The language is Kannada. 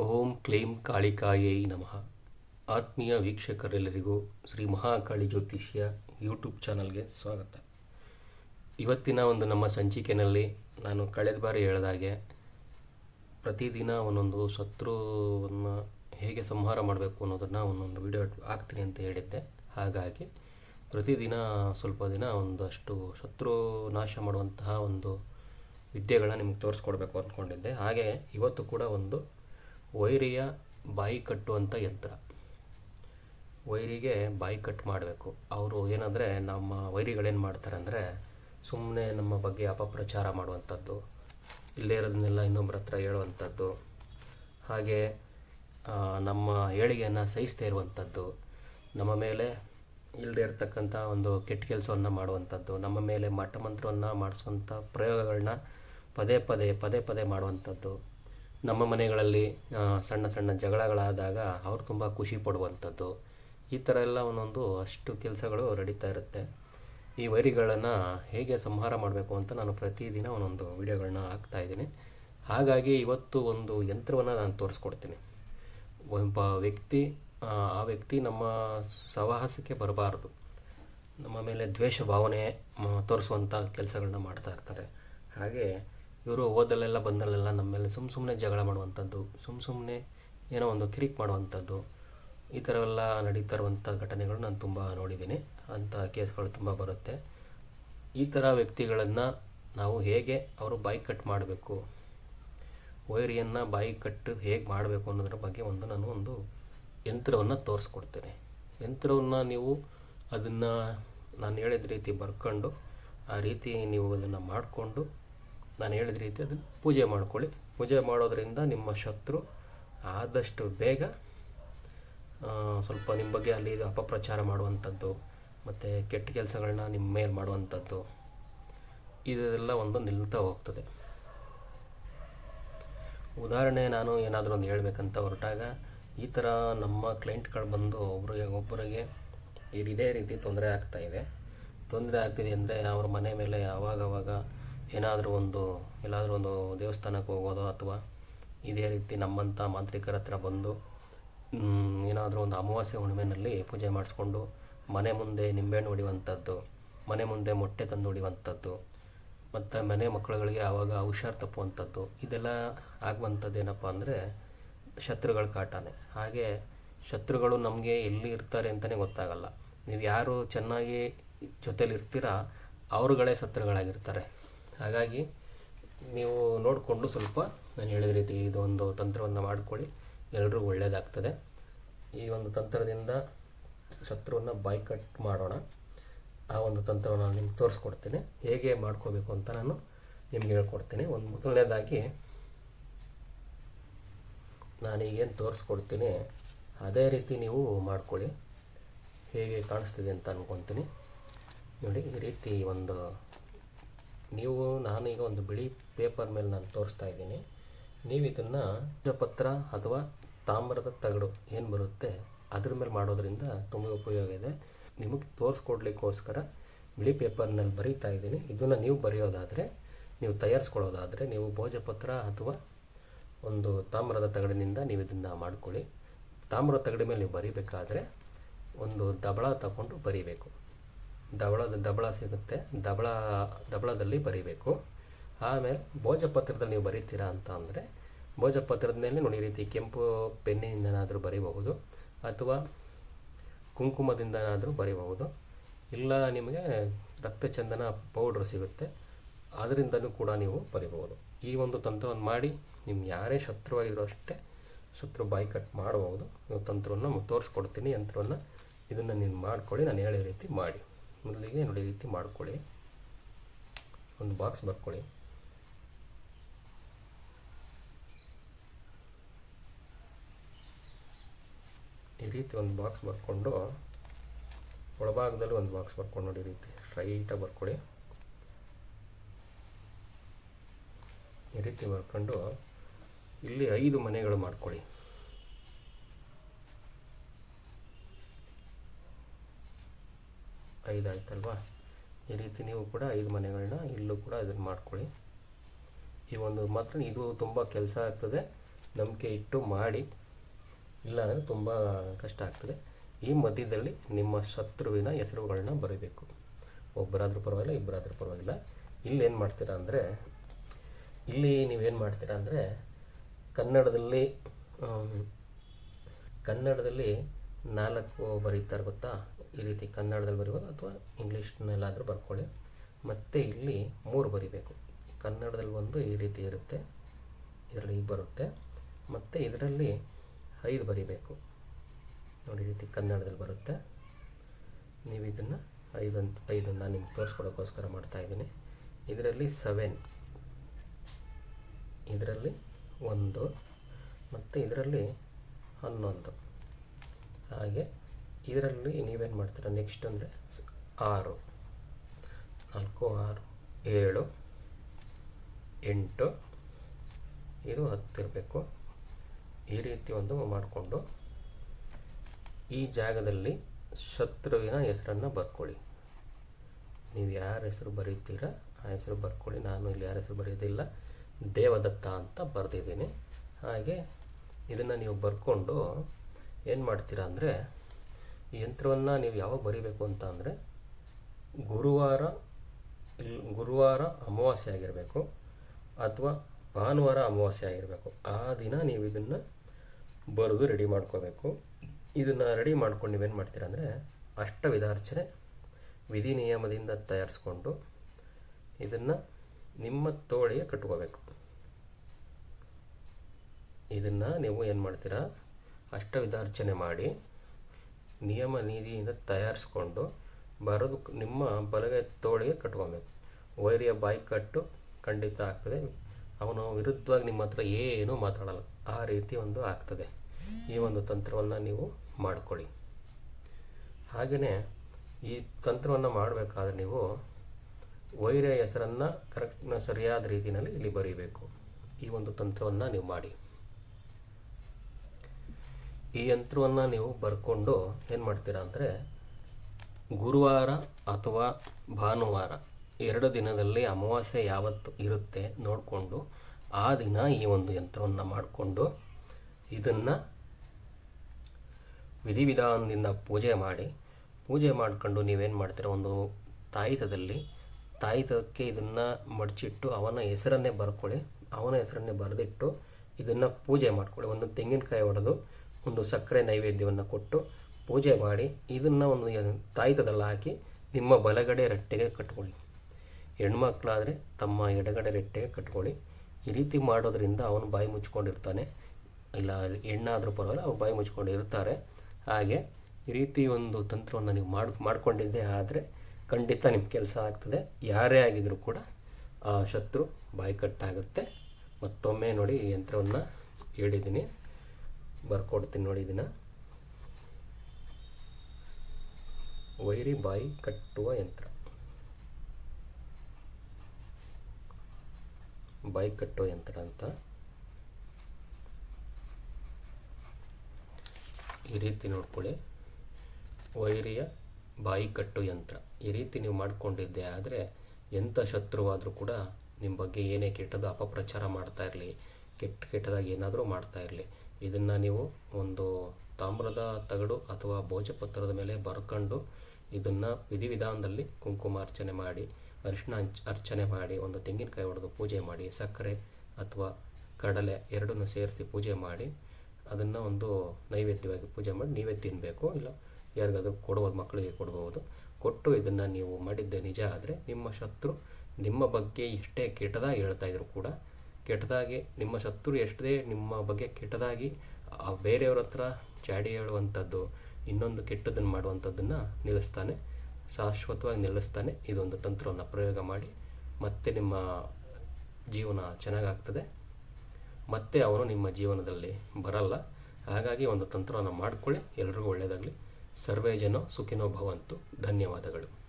ಓಂ ಕ್ಲೀಂ ಕಾಳಿಕಾಯೈ ನಮಃ. ಆತ್ಮೀಯ ವೀಕ್ಷಕರೆಲ್ಲರಿಗೂ ಶ್ರೀ ಮಹಾಕಾಳಿ ಜ್ಯೋತಿಷ್ಯ ಯೂಟ್ಯೂಬ್ ಚಾನಲ್ಗೆ ಸ್ವಾಗತ. ಇವತ್ತಿನ ಒಂದು ನಮ್ಮ ಸಂಚಿಕೆಯಲ್ಲಿ ನಾನು ಕಳೆದ ಬಾರಿ ಹೇಳಿದಾಗೆ ಪ್ರತಿದಿನ ಒಂದೊಂದು ಶತ್ರುವನ್ನು ಹೇಗೆ ಸಂಹಾರ ಮಾಡಬೇಕು ಅನ್ನೋದನ್ನು ಒಂದೊಂದು ವಿಡಿಯೋ ಹಾಕ್ತೀನಿ ಅಂತ ಹೇಳಿದ್ದೆ. ಹಾಗಾಗಿ ಪ್ರತಿದಿನ ಸ್ವಲ್ಪ ದಿನ ಒಂದಷ್ಟು ಶತ್ರು ನಾಶ ಮಾಡುವಂತಹ ಒಂದು ವಿದ್ಯೆಗಳನ್ನ ನಿಮ್ಗೆ ತೋರಿಸ್ಕೊಡ್ಬೇಕು ಅಂದ್ಕೊಂಡಿದ್ದೆ. ಹಾಗೆ ಇವತ್ತು ಕೂಡ ಒಂದು ವೈರಿಯ ಬಾಯಿ ಕಟ್ಟುವಂಥ ಯಂತ್ರ. ವೈರಿಗೆ ಬಾಯಿ ಕಟ್ ಮಾಡಬೇಕು. ಅವರು ಏನಂದರೆ ನಮ್ಮ ವೈರಿಗಳೇನು ಮಾಡ್ತಾರೆ ಅಂದರೆ ಸುಮ್ಮನೆ ನಮ್ಮ ಬಗ್ಗೆ ಅಪಪ್ರಚಾರ ಮಾಡುವಂಥದ್ದು ಇಲ್ಲೇ ಇರೋದನ್ನೆಲ್ಲ ಇನ್ನೊಬ್ಬರ ಹತ್ರ ಹೇಳುವಂಥದ್ದು ಹಾಗೆ ನಮ್ಮ ಏಳಿಗೆಯನ್ನು ಸಹಿಸ್ತಾ ಇರುವಂಥದ್ದು ನಮ್ಮ ಮೇಲೆ ಇಲ್ಲದೆ ಇರತಕ್ಕಂಥ ಒಂದು ಕೆಟ್ಟ ಕೆಲಸವನ್ನು ಮಾಡುವಂಥದ್ದು ನಮ್ಮ ಮೇಲೆ ಮಟ್ಟಮಂತ್ರವನ್ನು ಮಾಡಿಸುವಂಥ ಪ್ರಯೋಗಗಳನ್ನ ಪದೇ ಪದೇ ಪದೇ ಪದೇ ಮಾಡುವಂಥದ್ದು ನಮ್ಮ ಮನೆಗಳಲ್ಲಿ ಸಣ್ಣ ಸಣ್ಣ ಜಗಳಗಳಾದಾಗ ಅವ್ರು ತುಂಬ ಖುಷಿ ಪಡುವಂಥದ್ದು. ಈ ಥರ ಎಲ್ಲ ಒಂದೊಂದು ಅಷ್ಟು ಕೆಲಸಗಳು ನಡೀತಾ ಇರುತ್ತೆ. ಈ ವೈರಿಗಳನ್ನು ಹೇಗೆ ಸಂಹಾರ ಮಾಡಬೇಕು ಅಂತ ನಾನು ಪ್ರತಿದಿನ ಒಂದೊಂದು ವೀಡಿಯೋಗಳನ್ನ ಹಾಕ್ತಾ ಇದ್ದೀನಿ. ಹಾಗಾಗಿ ಇವತ್ತು ಒಂದು ಯಂತ್ರವನ್ನು ನಾನು ತೋರಿಸ್ಕೊಡ್ತೀನಿ. ಒಬ್ಬ ವ್ಯಕ್ತಿ, ಆ ವ್ಯಕ್ತಿ ನಮ್ಮ ಸವಾಹಸಕ್ಕೆ ಬರಬಾರ್ದು. ನಮ್ಮ ಮೇಲೆ ದ್ವೇಷ ಭಾವನೆ ತೋರಿಸುವಂಥ ಕೆಲಸಗಳನ್ನ ಮಾಡ್ತಾ ಇರ್ತಾರೆ. ಹಾಗೆ ಇವರು ಓದಲ್ಲೆಲ್ಲ ಬಂದಲ್ಲೆಲ್ಲ ನಮ್ಮ ಮೇಲೆ ಸುಮ್ಮ ಸುಮ್ಮನೆ ಜಗಳ ಮಾಡುವಂಥದ್ದು ಸುಮ್ಮ ಸುಮ್ಮನೆ ಏನೋ ಒಂದು ಕಿರಿಕ್ ಮಾಡುವಂಥದ್ದು, ಈ ಥರ ಎಲ್ಲ ನಡೀತಾ ಇರುವಂಥ ಘಟನೆಗಳು ನಾನು ತುಂಬ ನೋಡಿದ್ದೀನಿ. ಅಂಥ ಕೇಸ್ಗಳು ತುಂಬ ಬರುತ್ತೆ. ಈ ಥರ ವ್ಯಕ್ತಿಗಳನ್ನು ನಾವು ಹೇಗೆ ಅವರು ಬಾಯಿ ಕಟ್ ಮಾಡಬೇಕು? ವೈರಿಯನ್ನು ಬಾಯಿ ಕಟ್ಟು ಹೇಗೆ ಮಾಡಬೇಕು ಅನ್ನೋದ್ರ ಬಗ್ಗೆ ಒಂದು ನಾನು ಒಂದು ಯಂತ್ರವನ್ನು ತೋರಿಸ್ಕೊಡ್ತೇನೆ. ಯಂತ್ರವನ್ನು ನೀವು ಅದನ್ನು ನಾನು ಹೇಳಿದ ರೀತಿ ಬರ್ಕೊಂಡು, ಆ ರೀತಿ ನೀವು ಅದನ್ನು ಮಾಡಿಕೊಂಡು ನಾನು ಹೇಳಿದ ರೀತಿ ಅದನ್ನು ಪೂಜೆ ಮಾಡ್ಕೊಳ್ಳಿ. ಪೂಜೆ ಮಾಡೋದರಿಂದ ನಿಮ್ಮ ಶತ್ರು ಆದಷ್ಟು ಬೇಗ ಸ್ವಲ್ಪ ನಿಮ್ಮ ಬಗ್ಗೆ ಅಲ್ಲಿ ಅಪಪ್ರಚಾರ ಮಾಡುವಂಥದ್ದು, ಮತ್ತು ಕೆಟ್ಟ ಕೆಲಸಗಳನ್ನ ನಿಮ್ಮ ಮೇಲೆ ಮಾಡುವಂಥದ್ದು, ಇದೆಲ್ಲ ಒಂದು ನಿಲ್ತಾ ಹೋಗ್ತದೆ. ಉದಾಹರಣೆ ನಾನು ಏನಾದರೂ ಒಂದು ಹೇಳಬೇಕಂತ ಹೊರಟಾಗ, ಈ ಥರ ನಮ್ಮ ಕ್ಲೈಂಟ್ಗಳು ಬಂದು ಒಬ್ಬರಿಗೆ ಒಬ್ಬರಿಗೆ ಇದೇ ರೀತಿ ತೊಂದರೆ ಆಗ್ತಾ ಇದೆ. ತೊಂದರೆ ಆಗ್ತಿದೆ ಅಂದರೆ ಅವ್ರ ಮನೆ ಮೇಲೆ ಆವಾಗವಾಗ ಏನಾದರೂ ಒಂದು, ಎಲ್ಲಾದರೂ ಒಂದು ದೇವಸ್ಥಾನಕ್ಕೆ ಹೋಗೋದು ಅಥವಾ ಇದೇ ರೀತಿ ನಮ್ಮಂಥ ಮಾಂತ್ರಿಕರ ಹತ್ರ ಬಂದು ಏನಾದರೂ ಒಂದು ಅಮಾವಾಸ್ಯೆ ಹುಣ್ಣಿಮೆಯಲ್ಲಿ ಪೂಜೆ ಮಾಡಿಸ್ಕೊಂಡು ಮನೆ ಮುಂದೆ ನಿಂಬೆಹಣ್ಣು ಹೊಡಿಯುವಂಥದ್ದು, ಮನೆ ಮುಂದೆ ಮೊಟ್ಟೆ ತಂದು ಹೊಡಿಯುವಂಥದ್ದು, ಮತ್ತು ಮನೆ ಮಕ್ಕಳುಗಳಿಗೆ ಆವಾಗ ಹುಷಾರು ತಪ್ಪುವಂಥದ್ದು, ಇದೆಲ್ಲ ಆಗುವಂಥದ್ದು ಏನಪ್ಪ ಅಂದರೆ ಶತ್ರುಗಳ ಕಾಟನೇ. ಹಾಗೆ ಶತ್ರುಗಳು ನಮಗೆ ಎಲ್ಲಿ ಇರ್ತಾರೆ ಅಂತಲೇ ಗೊತ್ತಾಗಲ್ಲ. ನೀವು ಯಾರು ಚೆನ್ನಾಗಿ ಜೊತೇಲಿ ಇರ್ತೀರಾ, ಅವರುಗಳೇ ಶತ್ರುಗಳಾಗಿರ್ತಾರೆ. ಹಾಗಾಗಿ ನೀವು ನೋಡಿಕೊಂಡು ಸ್ವಲ್ಪ ನಾನು ಹೇಳಿದ ರೀತಿ ಇದೊಂದು ತಂತ್ರವನ್ನು ಮಾಡಿಕೊಳ್ಳಿ. ಎಲ್ಲರಿಗೂ ಒಳ್ಳೆಯದಾಗ್ತದೆ ಈ ಒಂದು ತಂತ್ರದಿಂದ ಶತ್ರುವನ್ನು ಬಾಯ್ ಕಟ್ ಮಾಡೋಣ. ಆ ಒಂದು ತಂತ್ರವನ್ನು ನಾನು ನಿಮ್ಗೆ ತೋರಿಸ್ಕೊಡ್ತೀನಿ. ಹೇಗೆ ಮಾಡ್ಕೋಬೇಕು ಅಂತ ನಾನು ನಿಮ್ಗೆ ಹೇಳ್ಕೊಡ್ತೀನಿ. ಒಂದು ಮೊದಲನೇದಾಗಿ ನಾನೀಗೇನು ತೋರಿಸ್ಕೊಡ್ತೀನಿ. ಅದೇ ರೀತಿ ನೀವು ಮಾಡ್ಕೊಳ್ಳಿ. ಹೇಗೆ ಕಾಣಿಸ್ತಿದೆ ಅಂತ ಅಂದ್ಕೊತೀನಿ ನೋಡಿ, ಈ ರೀತಿ ಒಂದು ನೀವು ನಾನೀಗ ಒಂದು ಬಿಳಿ ಪೇಪರ್ ಮೇಲೆ ನಾನು ತೋರಿಸ್ತಾ ಇದ್ದೀನಿ. ನೀವು ಇದನ್ನು ಪತ್ರ ಅಥವಾ ತಾಮ್ರದ ತಗಡು ಏನು ಬರುತ್ತೆ ಅದ್ರ ಮೇಲೆ ಮಾಡೋದ್ರಿಂದ ತುಂಬ ಉಪಯೋಗ ಇದೆ. ನಿಮಗೆ ತೋರಿಸ್ಕೊಡ್ಲಿಕ್ಕೋಸ್ಕರ ಬಿಳಿ ಪೇಪರ್ನಲ್ಲಿ ಬರೀತಾ ಇದ್ದೀನಿ. ಇದನ್ನು ನೀವು ಬರೆಯೋದಾದರೆ, ನೀವು ತಯಾರಿಸ್ಕೊಳ್ಳೋದಾದರೆ ನೀವು ಭೋಜಪತ್ರ ಅಥವಾ ಒಂದು ತಾಮ್ರದ ತಗಡಿನಿಂದ ನೀವು ಇದನ್ನು ಮಾಡ್ಕೊಳ್ಳಿ. ತಾಮ್ರದ ತಗಡಿ ಮೇಲೆ ನೀವು ಬರೀಬೇಕಾದ್ರೆ ಒಂದು ದಬಳ ತಗೊಂಡು ಬರಿಬೇಕು. ದಬಳದ ದಬಳ ಸಿಗುತ್ತೆ. ದಬಳ, ದಬಳದಲ್ಲಿ ಬರಿಬೇಕು. ಆಮೇಲೆ ಭೋಜಪತ್ರದಲ್ಲಿ ನೀವು ಬರೀತೀರಾ ಅಂತ ಅಂದರೆ ಭೋಜಪತ್ರದ ಮೇಲೆ ನೋಡಿ ಈ ರೀತಿ ಕೆಂಪು ಪೆನ್ನಿಂದನಾದರೂ ಬರೀಬಹುದು, ಅಥವಾ ಕುಂಕುಮದಿಂದನಾದರೂ ಬರೀಬಹುದು. ಇಲ್ಲ, ನಿಮಗೆ ರಕ್ತಚಂದನ ಪೌಡ್ರ್ ಸಿಗುತ್ತೆ. ಅದರಿಂದನೂ ಕೂಡ ನೀವು ಬರಿಬಹುದು. ಈ ಒಂದು ತಂತ್ರವನ್ನು ಮಾಡಿ ನಿಮ್ಗೆ ಯಾರೇ ಶತ್ರುವಾಗಿರೋ ಅಷ್ಟೇ ಶತ್ರು ಬಾಯಿ ಕಟ್ ಮಾಡಬಹುದು. ನೀವು ತಂತ್ರವನ್ನು ತೋರಿಸ್ಕೊಡ್ತೀನಿ, ಯಂತ್ರವನ್ನು ಇದನ್ನು ನೀನು ಮಾಡ್ಕೊಳ್ಳಿ, ನಾನು ಹೇಳಿದ ರೀತಿ ಮಾಡಿ. ಮೊದಲಿಗೆ ನೋಡಿ ರೀತಿ ಮಾಡ್ಕೊಳ್ಳಿ. ಒಂದು ಬಾಕ್ಸ್ ಬರ್ಕೊಳ್ಳಿ. ಈ ರೀತಿ ಒಂದು ಬಾಕ್ಸ್ ಬರ್ಕೊಂಡು, ಒಳಭಾಗದಲ್ಲಿ ಒಂದು ಬಾಕ್ಸ್ ಬರ್ಕೊಂಡು ನೋಡಿ ರೀತಿ ಸ್ಟ್ರೈಟಾಗಿ ಬರ್ಕೊಳ್ಳಿ. ಈ ರೀತಿ ಬರ್ಕೊಂಡು ಇಲ್ಲಿ ಐದು ಮನೆಗಳು ಮಾಡ್ಕೊಳ್ಳಿ. ಐದು ಆಯ್ತಲ್ವಾ ಈ ರೀತಿ ನೀವು ಕೂಡ ಐದು ಮನೆಗಳನ್ನ ಇಲ್ಲೂ ಕೂಡ ಇದನ್ನು ಮಾಡ್ಕೊಳ್ಳಿ. ಈ ಒಂದು ಮಾತ್ರ ಇದು ತುಂಬ ಕೆಲಸ ಆಗ್ತದೆ. ನಂಬಿಕೆ ಇಟ್ಟು ಮಾಡಿ. ಇಲ್ಲ ಅಂದರೆ ತುಂಬ ಕಷ್ಟ ಆಗ್ತದೆ. ಈ ಮಧ್ಯದಲ್ಲಿ ನಿಮ್ಮ ಶತ್ರುವಿನ ಹೆಸರುಗಳನ್ನ ಬರೀಬೇಕು. ಒಬ್ಬರಾದರೂ ಪರವಾಗಿಲ್ಲ, ಇಬ್ಬರಾದರೂ ಪರವಾಗಿಲ್ಲ. ಇಲ್ಲಿ ಏನು ಮಾಡ್ತೀರಾ ಅಂದರೆ, ಇಲ್ಲಿ ನೀವೇನು ಮಾಡ್ತೀರಾ ಅಂದರೆ, ಕನ್ನಡದಲ್ಲಿ ಕನ್ನಡದಲ್ಲಿ ನಾಲ್ಕು ಬರೀತಾರೆ ಗೊತ್ತಾ? ಈ ರೀತಿ ಕನ್ನಡದಲ್ಲಿ ಬರಿಬೋದು ಅಥವಾ ಇಂಗ್ಲೀಷ್ನಲ್ಲಾದರೂ ಬರ್ಕೊಳ್ಳಿ. ಮತ್ತು ಇಲ್ಲಿ ಮೂರು ಬರಿಬೇಕು. ಕನ್ನಡದಲ್ಲಿ ಒಂದು ಈ ರೀತಿ ಇರುತ್ತೆ, ಇದರಲ್ಲಿ ಬರುತ್ತೆ. ಮತ್ತು ಇದರಲ್ಲಿ ಐದು ಬರಿಬೇಕು. ನೋಡಿ ರೀತಿ ಕನ್ನಡದಲ್ಲಿ ಬರುತ್ತೆ. ನೀವು ಇದನ್ನು ಐದು ಅಂತ, ಐದು ನಾನು ನಿಮ್ಗೆ ತೋರಿಸ್ಕೊಡೋಕ್ಕೋಸ್ಕರ ಮಾಡ್ತಾ ಇದ್ದೀನಿ. ಇದರಲ್ಲಿ ಸೆವೆನ್ ಇದರಲ್ಲಿ ಒಂದು. ಮತ್ತು ಇದರಲ್ಲಿ ಹನ್ನೊಂದು. ಹಾಗೆ ಇದರಲ್ಲಿ ನೀವೇನು ಮಾಡ್ತೀರಾ ನೆಕ್ಸ್ಟ್ ಅಂದರೆ ಆರು. ನಾಲ್ಕು, ಆರು, ಏಳು, ಎಂಟು, ಇದು ಹತ್ತಿರಬೇಕು ಈ ರೀತಿ ಒಂದು ಮಾಡಿಕೊಂಡು ಈ ಜಾಗದಲ್ಲಿ ಶತ್ರುವಿನ ಹೆಸರನ್ನು ಬರ್ಕೊಳ್ಳಿ. ನೀವು ಯಾರ ಹೆಸರು ಬರೀತೀರಾ, ಆ ಹೆಸರು ಬರ್ಕೊಳ್ಳಿ. ನಾನು ಇಲ್ಲಿ ಯಾರ ಹೆಸರು ಬರೆಯೋದಿಲ್ಲ. ದೇವದತ್ತ ಅಂತ ಬರೆದಿದ್ದೀನಿ. ಹಾಗೆ ಇದನ್ನು ನೀವು ಬರ್ಕೊಂಡು ಏನು ಮಾಡ್ತೀರಾ ಅಂದರೆ ಈ ಯಂತ್ರವನ್ನು ನೀವು ಯಾವಾಗ ಬರೀಬೇಕು ಅಂತ ಅಂದರೆ ಗುರುವಾರ ಇಲ್ಲಿ ಗುರುವಾರ ಅಮಾವಾಸ್ಯೆ ಆಗಿರಬೇಕು ಅಥವಾ ಭಾನುವಾರ ಅಮಾವಾಸ್ಯೆ ಆಗಿರಬೇಕು. ಆ ದಿನ ನೀವು ಇದನ್ನು ಬರೆದು ರೆಡಿ ಮಾಡ್ಕೋಬೇಕು. ಇದನ್ನು ರೆಡಿ ಮಾಡ್ಕೊಂಡು ನೀವೇನು ಮಾಡ್ತೀರಾ ಅಂದರೆ ಅಷ್ಟವಿಧಾರ್ಚನೆ ವಿಧಿ ನಿಯಮದಿಂದ ತಯಾರಿಸ್ಕೊಂಡು ಇದನ್ನು ನಿಮ್ಮ ತೋಳಿಗೆ ಕಟ್ಕೋಬೇಕು. ಇದನ್ನು ನೀವು ಏನು ಮಾಡ್ತೀರಾ ಅಷ್ಟವಿಧಾರ್ಚನೆ ಮಾಡಿ ನಿಯಮ ನೀತಿಯಿಂದ ತಯಾರಿಸ್ಕೊಂಡು ಬರೋದು ನಿಮ್ಮ ಬಲಗೈ ತೋಳಿಗೆ ಕಟ್ಕೊಬೇಕು. ವೈರಿಯ ಬಾಯಿ ಕಟ್ಟು ಖಂಡಿತ ಆಗ್ತದೆ. ಅವನು ವಿರುದ್ಧವಾಗಿ ನಿಮ್ಮ ಹತ್ರ ಏನೂ ಮಾತಾಡಲ್ಲ. ಆ ರೀತಿ ಒಂದು ಆಗ್ತದೆ. ಈ ಒಂದು ತಂತ್ರವನ್ನು ನೀವು ಮಾಡಿಕೊಳ್ಳಿ. ಹಾಗೆಯೇ ಈ ತಂತ್ರವನ್ನು ಮಾಡಬೇಕಾದ್ರೆ ನೀವು ವೈರ್ಯ ಹೆಸರನ್ನು ಕರೆಕ್ಟ್ ಸರಿಯಾದ ರೀತಿಯಲ್ಲಿ ಇಲ್ಲಿ ಬರೀಬೇಕು. ಈ ಒಂದು ತಂತ್ರವನ್ನು ನೀವು ಮಾಡಿ. ಈ ಯಂತ್ರವನ್ನು ನೀವು ಬರ್ಕೊಂಡು ಏನು ಮಾಡ್ತೀರಾ ಅಂದರೆ ಗುರುವಾರ ಅಥವಾ ಭಾನುವಾರ ಎರಡು ದಿನದಲ್ಲಿ ಅಮಾವಾಸ್ಯೆ ಯಾವತ್ತು ಇರುತ್ತೆ ನೋಡಿಕೊಂಡು ಆ ದಿನ ಈ ಒಂದು ಯಂತ್ರವನ್ನು ಮಾಡಿಕೊಂಡು ಇದನ್ನು ವಿಧಿವಿಧಾನದಿಂದ ಪೂಜೆ ಮಾಡಿ, ಪೂಜೆ ಮಾಡ್ಕೊಂಡು ನೀವೇನು ಮಾಡ್ತೀರ ಒಂದು ತಾಯಿತದಲ್ಲಿ, ತಾಯಿತಕ್ಕೆ ಇದನ್ನು ಮಡಚಿಟ್ಟು ಅವನ ಹೆಸರನ್ನೇ ಬರ್ಕೊಳ್ಳಿ, ಅವನ ಹೆಸರನ್ನೇ ಬರೆದಿಟ್ಟು ಇದನ್ನು ಪೂಜೆ ಮಾಡ್ಕೊಳ್ಳಿ. ಒಂದು ತೆಂಗಿನಕಾಯಿ ಹೊಡೆದು ಒಂದು ಸಕ್ಕರೆ ನೈವೇದ್ಯವನ್ನು ಕೊಟ್ಟು ಪೂಜೆ ಮಾಡಿ, ಇದನ್ನು ಒಂದು ತಾಯಿತದಲ್ಲಿ ಹಾಕಿ ನಿಮ್ಮ ಬಲಗಡೆ ರಟ್ಟೆಗೆ ಕಟ್ಕೊಳ್ಳಿ. ಹೆಣ್ಮಕ್ಳಾದರೆ ತಮ್ಮ ಎಡಗಡೆ ರಟ್ಟೆಗೆ ಕಟ್ಕೊಳ್ಳಿ. ಈ ರೀತಿ ಮಾಡೋದ್ರಿಂದ ಅವನು ಬಾಯಿ ಮುಚ್ಕೊಂಡಿರ್ತಾನೆ. ಇಲ್ಲ, ಹೆಣ್ಣಾದರೂ ಪರವಾಗಿಲ್ಲ, ಅವ್ರು ಬಾಯಿ ಮುಚ್ಕೊಂಡು ಇರ್ತಾರೆ ಹಾಗೆ ಈ ರೀತಿ ಒಂದು ತಂತ್ರವನ್ನು ನೀವು ಮಾಡಿ, ಮಾಡ್ಕೊಂಡಿದ್ದೆ ಆದರೆ ಖಂಡಿತ ನಿಮ್ಮ ಕೆಲಸ ಆಗ್ತದೆ. ಯಾರೇ ಆಗಿದ್ರೂ ಕೂಡ ಆ ಶತ್ರು ಬಾಯಿ ಕಟ್ಟಾಗುತ್ತೆ ಮತ್ತೊಮ್ಮೆ ನೋಡಿ ಈ ಯಂತ್ರವನ್ನು ಹೇಳಿದ್ದೀನಿ. ಬರ್ಕೊಡ್ತೀನಿ ನೋಡಿ ಇದನ್ನು. ವೈರಿ ಬಾಯಿ ಕಟ್ಟುವ ಯಂತ್ರ. ಬಾಯಿ ಕಟ್ಟುವ ಯಂತ್ರ ಅಂತ. ಈ ರೀತಿ ನೋಡ್ಕೊಳ್ಳಿ. ವೈರಿಯ ಬಾಯಿ ಕಟ್ಟು ಯಂತ್ರ. ಈ ರೀತಿ ನೀವು ಮಾಡಿಕೊಂಡಿದ್ದೆ ಆದರೆ ಎಂಥ ಶತ್ರುವಾದರೂ ಕೂಡ ನಿಮ್ಮ ಬಗ್ಗೆ ಏನೇ ಕೆಟ್ಟದ್ದು ಅಪಪ್ರಚಾರ ಮಾಡ್ತಾ ಇರಲಿ. ಕೆಟ್ಟ ಕೆಟ್ಟದಾಗಿ ಏನಾದರೂ ಮಾಡ್ತಾ ಇರಲಿ. ಇದನ್ನು ನೀವು ಒಂದು ತಾಮ್ರದ ತಗಡು ಅಥವಾ ಭೋಜಪತ್ರದ ಮೇಲೆ ಬರ್ಕೊಂಡು ಇದನ್ನು ವಿಧಿವಿಧಾನದಲ್ಲಿ ಕುಂಕುಮಾರ್ಚನೆ ಮಾಡಿ ಅರಿಶಿನ ಹಂಚ್ ಅರ್ಚನೆ ಮಾಡಿ, ಒಂದು ತೆಂಗಿನಕಾಯಿ ಹೊಡೆದು ಪೂಜೆ ಮಾಡಿ, ಸಕ್ಕರೆ ಅಥವಾ ಕಡಲೆ ಎರಡನ್ನೂ ಸೇರಿಸಿ ಪೂಜೆ ಮಾಡಿ, ಅದನ್ನು ಒಂದು ನೈವೇದ್ಯವಾಗಿ ಪೂಜೆ ಮಾಡಿ ನೀವೇ ತಿನ್ನಬೇಕು ಇಲ್ಲ, ಯಾರಿಗಾದರೂ ಕೊಡ್ಬೋದು, ಮಕ್ಕಳಿಗೆ ಕೊಡ್ಬೋದು. ಕೊಟ್ಟು ಇದನ್ನು ನೀವು ಮಾಡಿದ್ದೆ ನಿಜ ಆದರೆ ನಿಮ್ಮ ಶತ್ರು ನಿಮ್ಮ ಬಗ್ಗೆ ಎಷ್ಟೇ ಕೆಟ್ಟದಾಗಿ ಹೇಳ್ತಾ ಇದ್ರು ಕೂಡ ಕೆಟ್ಟದಾಗಿ, ನಿಮ್ಮ ಶತ್ರು ಎಷ್ಟೇ ನಿಮ್ಮ ಬಗ್ಗೆ ಕೆಟ್ಟದಾಗಿ ಬೇರೆಯವ್ರ ಹತ್ರ ಚಾಡಿ ಹೇಳುವಂಥದ್ದು, ಇನ್ನೊಂದು ಕೆಟ್ಟದನ್ನು ಮಾಡುವಂಥದ್ದನ್ನು ನಿಲ್ಲಿಸ್ತಾನೆ. ಶಾಶ್ವತವಾಗಿ ನಿಲ್ಲಿಸ್ತಾನೆ. ಇದೊಂದು ತಂತ್ರವನ್ನು ಪ್ರಯೋಗ ಮಾಡಿ ಮತ್ತೆ ನಿಮ್ಮ ಜೀವನ ಚೆನ್ನಾಗಾಗ್ತದೆ. ಮತ್ತೆ ಅವನು ನಿಮ್ಮ ಜೀವನದಲ್ಲಿ ಬರಲ್ಲ. ಹಾಗಾಗಿ ಒಂದು ತಂತ್ರವನ್ನು ಮಾಡಿಕೊಳ್ಳಿ. ಎಲ್ರಿಗೂ ಒಳ್ಳೆಯದಾಗಲಿ ಸರ್ವೇ ಜನ ಸುಖಿನೋ ಭವಂತು. ಧನ್ಯವಾದಗಳು.